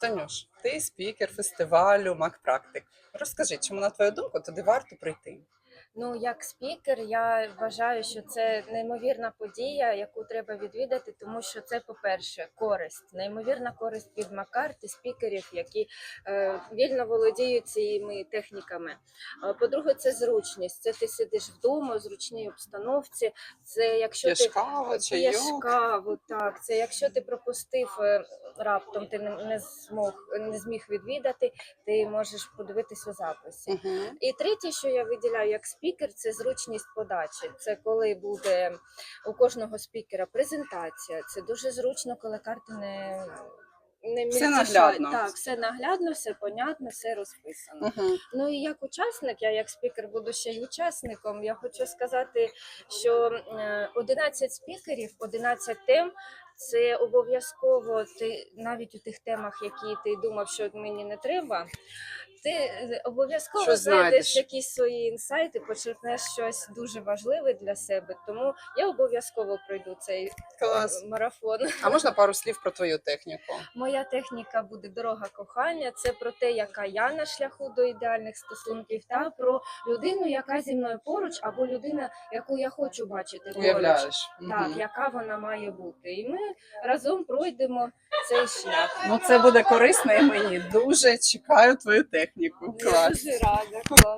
Танюш, ти спікер фестивалю Макпрактик. Розкажи, чому на твою думку туди варто прийти? Ну, як спікер, я вважаю, що це неймовірна подія, яку треба відвідати, тому що це, по-перше, користь, неймовірна користь від Макарти, спікерів, які е, вільно володіють цими техніками. Е, По-друге, це зручність. Це ти сидиш вдома, в зручній обстановці. Це якщо ти каву, п'єш чайок? каву, так. Це якщо ти пропустив е, раптом, ти не, не змог не зміг відвідати, ти можеш подивитись у записі. Угу. І третє, що я виділяю як спікер, це зручність подачі. Це коли буде у кожного спікера презентація. Це дуже зручно, коли карти не. Не Все наглядно. Так, все наглядно, все понятно, все розписано. Угу. Ну і як учасник, я як спікер буду ще й учасником. Я хочу сказати, що е, 11 спікерів, 11 тем. Це обов'язково ти навіть у тих темах, які ти думав, що мені не треба. Ти е, обов'язково знайдеш якісь свої інсайти, почерпнеш щось дуже важливе для себе. Тому я обов'язково пройду цей е, Клас. марафон. А можна пару слів про твою техніку? Моя техніка буде дорога кохання. Це про те, яка я на шляху до ідеальних стосунків, та про людину, яка зі мною поруч, або людина, яку я хочу бачити поруч. Уявляєш? Так, Мгм. яка вона має бути. І ми разом пройдемо цей шлях. Ну це буде корисно і мені. Дуже чекаю твою техніку. Я Клас. дуже рада. Клас.